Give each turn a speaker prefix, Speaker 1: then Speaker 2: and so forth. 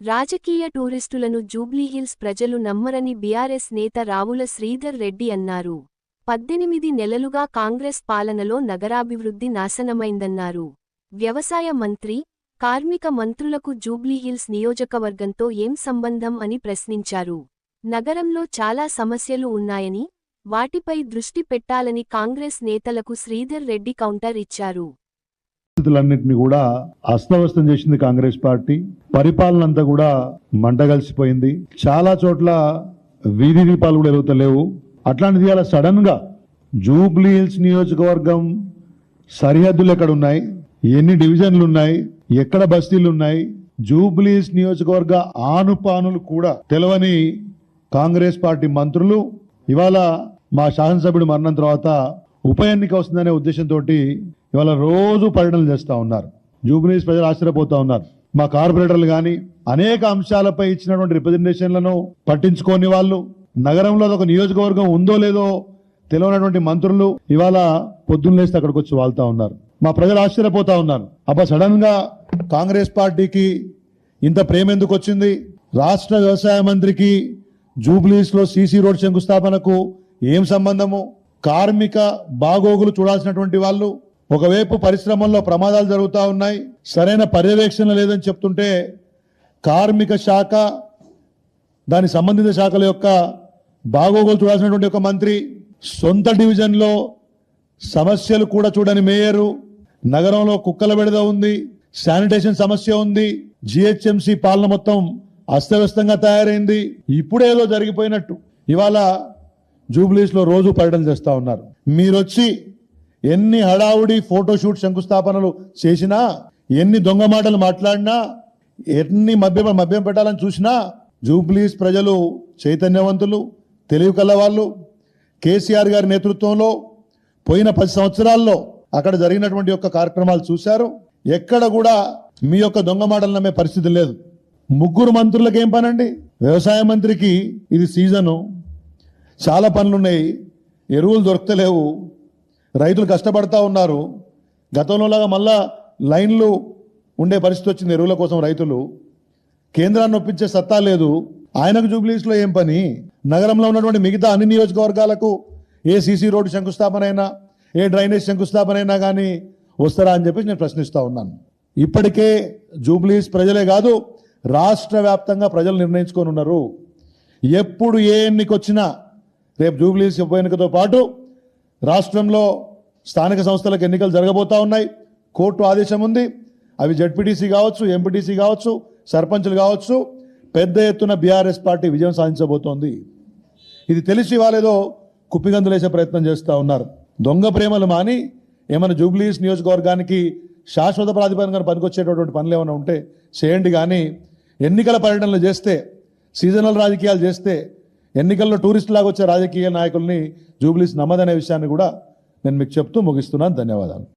Speaker 1: రాజకీయ టూరిస్టులను జూబ్లీహిల్స్ ప్రజలు నమ్మరని బీఆర్ఎస్ నేత రావుల శ్రీధర్ రెడ్డి అన్నారు. పద్దెనిమిది నెలలుగా కాంగ్రెస్ పాలనలో నగరాభివృద్ధి నాశనమైందన్నారు. వ్యవసాయ మంత్రి కార్మిక మంత్రులకు జూబ్లీహిల్స్ నియోజకవర్గంతో ఏం సంబంధం అని ప్రశ్నించారు. నగరంలో చాలా సమస్యలు ఉన్నాయని వాటిపై దృష్టి పెట్టాలని కాంగ్రెస్ నేతలకు శ్రీధర్ రెడ్డి కౌంటర్ ఇచ్చారు.
Speaker 2: పరిస్థితులన్నింటినీ కూడా అస్తవ్యస్తం చేసింది కాంగ్రెస్ పార్టీ. పరిపాలన అంతా కూడా మంటగలిసిపోయింది చాలా చోట్ల వీధి దీపాలు కూడా ఎదుగుతలేవు అట్లాంటిది అలా సడన్గా జూబ్లీ హిల్స్ నియోజకవర్గం సరిహద్దులు ఎక్కడ ఉన్నాయి ఎన్ని డివిజన్లు ఉన్నాయి? ఎక్కడ బస్తీలు ఉన్నాయి? జూబ్లీ హిల్స్ నియోజకవర్గ ఆనుపానులు కూడా తెలవని కాంగ్రెస్ పార్టీ మంత్రులు ఇవాళ మా శాసనసభ్యుడు మరణం తర్వాత ఉప ఎన్నిక వస్తుందనే ఉద్దేశంతో ఇవాళ రోజు పర్యటనలు చేస్తూ ఉన్నారు. జూబ్లీస్ ప్రజలు ఆశ్చర్యపోతూ ఉన్నారు. మా కార్పొరేటర్లు కానీ అనేక అంశాలపై ఇచ్చినటువంటి రిప్రజెంటేషన్లను పట్టించుకోని వాళ్ళు నగరంలో ఒక నియోజకవర్గం ఉందో లేదో తెలియనటువంటి మంత్రులు ఇవాళ పొద్దున్న లేస్తే అక్కడికి వచ్చి వాళ్తా ఉన్నారు. మా ప్రజలు ఆశ్చర్యపోతా ఉన్నారు. అబ్బా సడన్గా కాంగ్రెస్ పార్టీకి ఇంత ప్రేమ ఎందుకు వచ్చింది? రాష్ట్ర వ్యవసాయ మంత్రికి జూబ్లీస్లో సీసీ రోడ్ శంకుస్థాపనకు ఏం సంబంధము? కార్మిక బాగోగులు చూడాల్సినటువంటి వాళ్ళు ఒకవైపు పరిశ్రమల్లో ప్రమాదాలు జరుగుతూ ఉన్నాయి. సరైన పర్యవేక్షణ లేదని చెప్తుంటే కార్మిక శాఖ దాని సంబంధిత శాఖల యొక్క బాగోగులు చూడాల్సినటువంటి ఒక మంత్రి సొంత డివిజన్లో సమస్యలు కూడా చూడని మేయరు నగరంలో కుక్కల విడద ఉంది శానిటేషన్ సమస్య ఉంది జిహెచ్ఎంసి పాలన మొత్తం అస్తవ్యస్తంగా తయారైంది. ఇప్పుడేదో జరిగిపోయినట్టు. ఇవాళ జూబ్లీస్లో రోజు పర్యటన చేస్తూ ఉన్నారు. మీరొచ్చి ఎన్ని హడావుడి ఫోటోషూట్ శంకుస్థాపనలు చేసినా ఎన్ని దొంగ మాటలు మాట్లాడినా ఎన్ని మభ్య మభ్యం పెట్టాలని చూసినా జూబ్లీస్ ప్రజలు చైతన్యవంతులు తెలివి కలవాళ్ళు కేసీఆర్ గారి నేతృత్వంలో పోయిన పది సంవత్సరాల్లో అక్కడ జరిగినటువంటి యొక్క కార్యక్రమాలు చూశారు. ఎక్కడ కూడా మీ యొక్క దొంగ మాటలు నమ్మే పరిస్థితి లేదు. ముగ్గురు మంత్రులకు ఏం పనండి? వ్యవసాయ మంత్రికి ఇది సీజను. చాలా పనులున్నాయి. ఎరువులు దొరకలేవు రైతులు కష్టపడతా ఉన్నారు. గతంలోలాగా మళ్ళా లైన్లు ఉండే పరిస్థితి వచ్చింది ఎరువుల కోసం రైతులు. కేంద్రాన్ని ఒప్పించే సత్తా లేదు. ఆయనకు జూబ్లీస్లో ఏం పని? నగరంలో ఉన్నటువంటి మిగతా అన్ని నియోజకవర్గాలకు ఏ సీసీ రోడ్డు శంకుస్థాపన అయినా ఏ డ్రైనేజ్ శంకుస్థాపన అయినా కానీ వస్తారా అని చెప్పి నేను ప్రశ్నిస్తూ ఉన్నాను. ఇప్పటికే జూబ్లీస్ ప్రజలే కాదు రాష్ట్ర వ్యాప్తంగా ప్రజలు నిర్ణయించుకొని ఉన్నారు. ఎప్పుడు ఏ ఎన్నికొచ్చినా రేపు జూబ్లీస్ ఉప ఎన్నికతో పాటు రాష్ట్రంలో స్థానిక సంస్థలకు ఎన్నికలు జరగబోతా ఉన్నాయి. కోర్టు ఆదేశం ఉంది. అవి జడ్పీటీసీ కావచ్చు ఎంపీటీసీ కావచ్చు సర్పంచులు కావచ్చు. పెద్ద ఎత్తున బీఆర్ఎస్ పార్టీ విజయం సాధించబోతోంది. ఇది తెలిసి వాళ్ళేదో కుప్పిగందులేసే ప్రయత్నం చేస్తూ ఉన్నారు. దొంగ ప్రేమలు మాని ఏమైనా జూబ్లీస్ నియోజకవర్గానికి శాశ్వత ప్రాతిపదికన పనికొచ్చేటటువంటి పనులు ఏమైనా ఉంటే చేయండి కానీ ఎన్నికల పర్యటనలు చేస్తే సీజనల్ రాజకీయాలు చేస్తే ఎన్నికల్లో టూరిస్ట్ లాగా వచ్చే రాజకీయ నాయకుల్ని జూబ్లీస్ నమ్మదనే విషయాన్ని కూడా నేను మీకు చెప్తూ ముగిస్తున్నాను. ధన్యవాదాలు.